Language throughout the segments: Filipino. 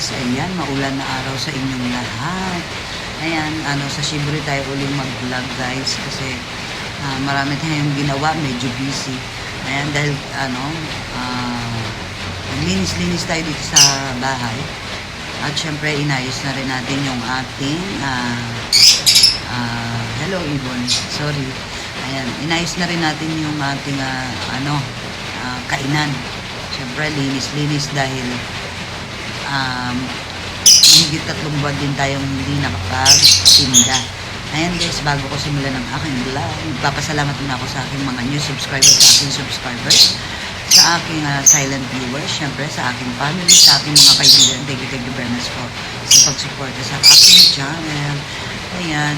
guys, ayan, maulan na araw sa inyong lahat. Ayan, ano, sa Shiburi tayo uling mag-vlog guys kasi ah, marami tayong ginawa, medyo busy. Ayan, dahil ano, ah, linis-linis tayo dito sa bahay. At syempre, inayos na rin natin yung ating, ah, ah, hello Ibon, sorry. Ayan, inayos na rin natin yung ating, ah, ano, ah, kainan. Syempre, linis-linis dahil um, higit tatlong buwan din tayong hindi nakapagtinda. Ayan guys, bago ko simulan ng aking vlog, magpapasalamat muna ako sa aking mga new subscribers, sa aking subscribers, sa aking ah, silent viewers, syempre sa aking family, sa aking mga kaibigan. Thank you, thank you very much po sa pagsuporta sa aking channel. Ayan,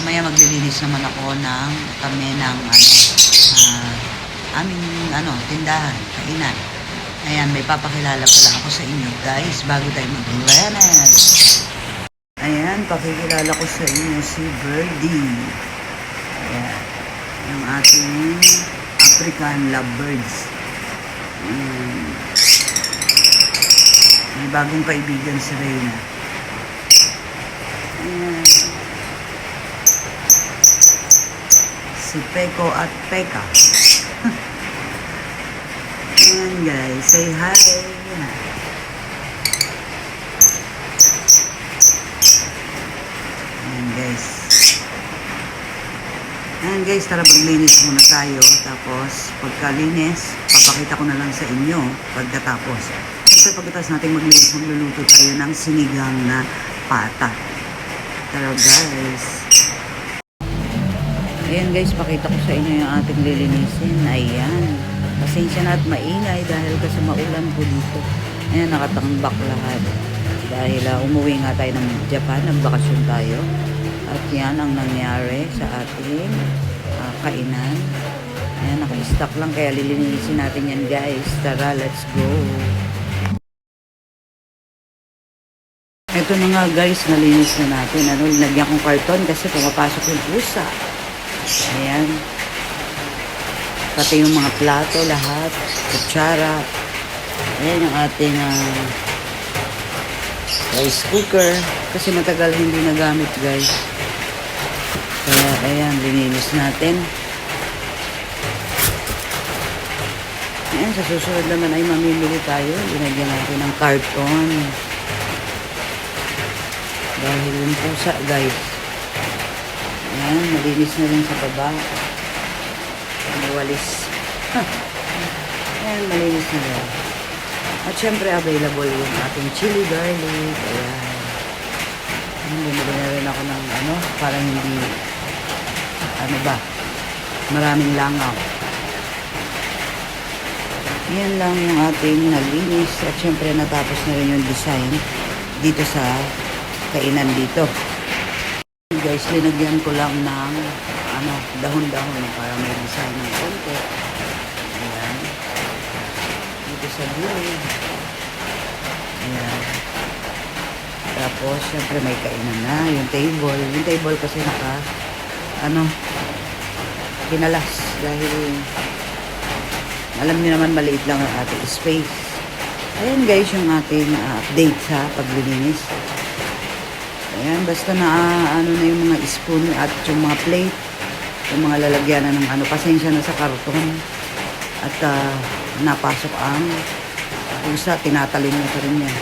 mamaya maglilinis naman ako ng kami ng ano, ah, aming ano, tindahan, kainan. Ayan, may papakilala pala ako sa inyo guys bago tayo mag-learn. Ayan, pakikilala ko sa inyo si Birdie. Ayan, yung ating African lovebirds. Ayan. May bagong kaibigan si Reyna. Ayan. Si Peko at Peka. Ayan guys, say hi. Ayan guys. Ayan guys, tara maglinis muna tayo. Tapos, pagkalinis, papakita ko na lang sa inyo pagkatapos. Siyempre, pagkatapos natin maglinis, magluluto tayo ng sinigang na pata. Tara guys. Ayan guys, pakita ko sa inyo yung ating lilinisin. Ayan. Pasensya na at maingay dahil kasi maulan po dito. Ayan, nakatambak lahat. Dahil uh, umuwi nga tayo ng Japan, nagbakasyon tayo. At yan ang nangyari sa ating ah, kainan. Ayan, naka-stock lang kaya lilinisin natin yan guys. Tara, let's go. Ito na nga guys, nalinis na natin. Ano, lagyan kong karton kasi pumapasok yung pusa. Ayan. Pati yung mga plato, lahat. Kutsara. Ayan yung ating ah, rice cooker. Kasi matagal hindi nagamit guys. Kaya ayan, lininis natin. Ayan, sa susunod naman ay mamimili tayo. Linagyan natin ng karton. Dahil yung pusa guys. Ayan, malinis na rin sa baba. May walis. Ayan, malinis na rin. At syempre, available yung ating chili garlic. Ayan. Ayan, bumili na rin ako ng ano, parang hindi, ano ba, maraming langaw. Yan lang yung ating nalinis. At syempre, natapos na rin yung design dito sa kainan dito guys, linagyan ko lang ng ano, dahon-dahon para may design ng konti. Ayan. Dito sa gilid. Ayan. Tapos, syempre may kainan na. Yung table. Yung table kasi naka, ano, kinalas. Dahil, alam niyo naman maliit lang ang ating space. Ayan guys, yung ating ah, update sa paglilinis. Ayan, basta na ano na yung mga spoon at yung mga plate, yung mga lalagyanan ng ano, pasensya na sa karton. At ah, napasok ang pusa, tinatalin na rin yan.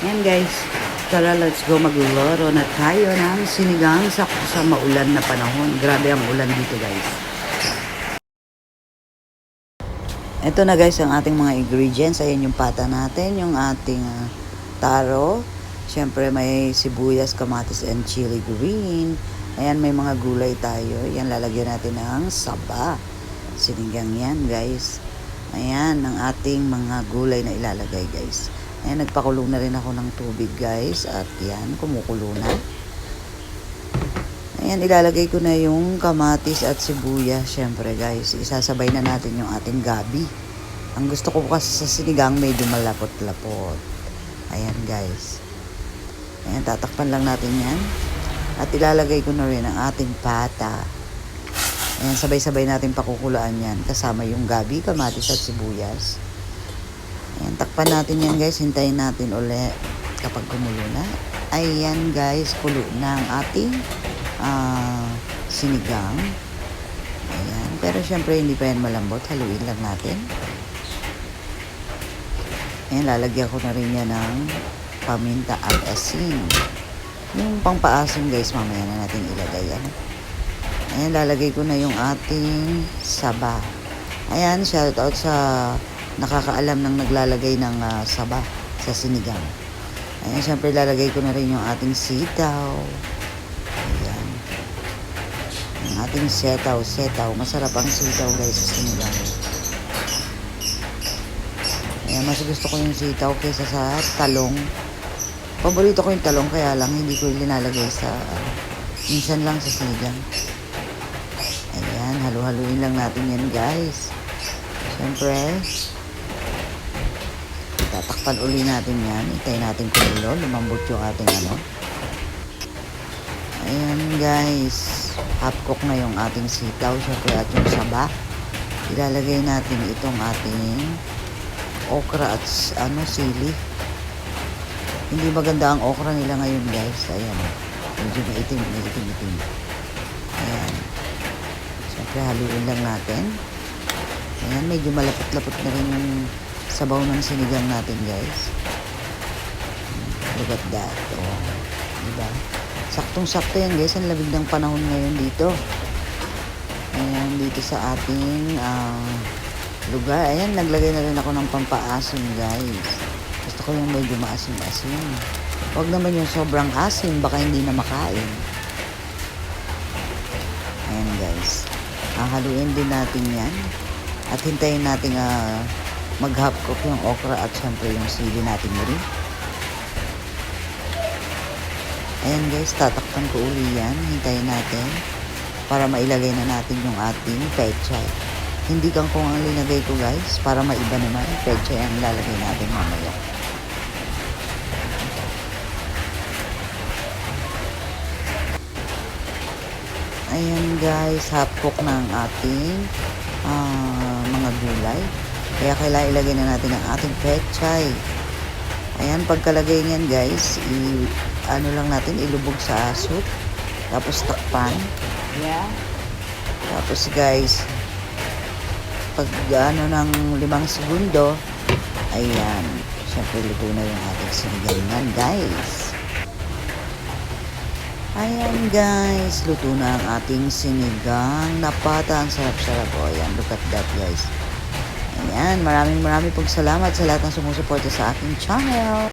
Ayan guys, tara let's go magloro na tayo ng sinigang sa, sa maulan na panahon. Grabe ang ulan dito guys. Ito na guys ang ating mga ingredients. Ayan yung pata natin, yung ating ah, taro, Siyempre may sibuyas, kamatis, and chili green. Ayan, may mga gulay tayo. Yan, lalagyan natin ng saba. Sinigang yan, guys. Ayan, ang ating mga gulay na ilalagay, guys. Ayan, nagpakulo na rin ako ng tubig, guys. At yan, kumukulo na. Ayan, ilalagay ko na yung kamatis at sibuyas, syempre, guys. Isasabay na natin yung ating gabi. Ang gusto ko kasi sa sinigang, medyo malapot-lapot. Ayan, guys. Ayan, tatakpan lang natin yan. At ilalagay ko na rin ang ating pata. Ayan, sabay-sabay natin pakukulaan yan. Kasama yung gabi, kamatis at sibuyas. Ayan, takpan natin yan guys. Hintayin natin uli kapag kumulo na. Ayan guys, kulo na ang ating ah, sinigang. Ayan. Pero syempre hindi pa yan malambot. Haluin lang natin. Ayan, lalagyan ko na rin yan ng paminta at asin. Yung pangpaasim guys, mamaya na natin ilagay yan. Ayan, lalagay ko na yung ating saba. Ayan, shout out sa nakakaalam ng naglalagay ng ah, saba sa sinigang. Ayan, syempre lalagay ko na rin yung ating sitaw. Ayan. Yung ating setaw, setaw. Masarap ang sitaw guys sa sinigang. Ayan, mas gusto ko yung sitaw kaysa sa talong. Paborito ko yung talong kaya lang hindi ko linalagay sa minsan lang sa sinigang. Ayan, halu-haluin lang natin yan guys. Siyempre, tatakpan uli natin yan. Itay natin kumulo, lumambot yung ating ano. Ayan guys, half cook na yung ating sitaw, syempre at yung saba. Ilalagay natin itong ating okra at ano, sili. Hindi maganda ang okra nila ngayon guys. Ayan, medyo maitim, maitim, itim. Ayan. Siyempre, haluin lang natin. Ayan, medyo malapot-lapot na rin yung sabaw ng sinigang natin, guys. Look at that. Oh. Diba? Saktong-sakto yan, guys. Ang labig ng panahon ngayon dito. Ayan, dito sa ating ah, lugar. Ayan, naglagay na rin ako ng pampaasim, guys. Gusto ko yung medyo maasim-asim. Huwag naman yung sobrang asim, baka hindi na makain. Ayan guys. Hahaluin din natin yan. At hintayin natin uh, mag-half cook yung okra at syempre yung sili natin rin. Ayan guys, tatakpan ko uli yan. Hintayin natin para mailagay na natin yung ating pechay. Hindi kangkong ang linagay ko guys para maiba naman. Pechay ang lalagay natin mamaya. Guys, half cook na ang ating ah, mga gulay. Kaya kailangan ilagay na natin ang ating pechay. Ayan, pagkalagay niyan guys, i, ano lang natin, ilubog sa soup. Tapos takpan. Yeah. Tapos guys, pag ano ng limang segundo, ayan, syempre luto na yung ating sinigang guys. Ayan guys, luto na ang ating sinigang na pata. Ang sarap-sarap po. Ayan, look at that guys. Ayan, maraming maraming pong salamat sa lahat ng sumusuporta sa aking channel.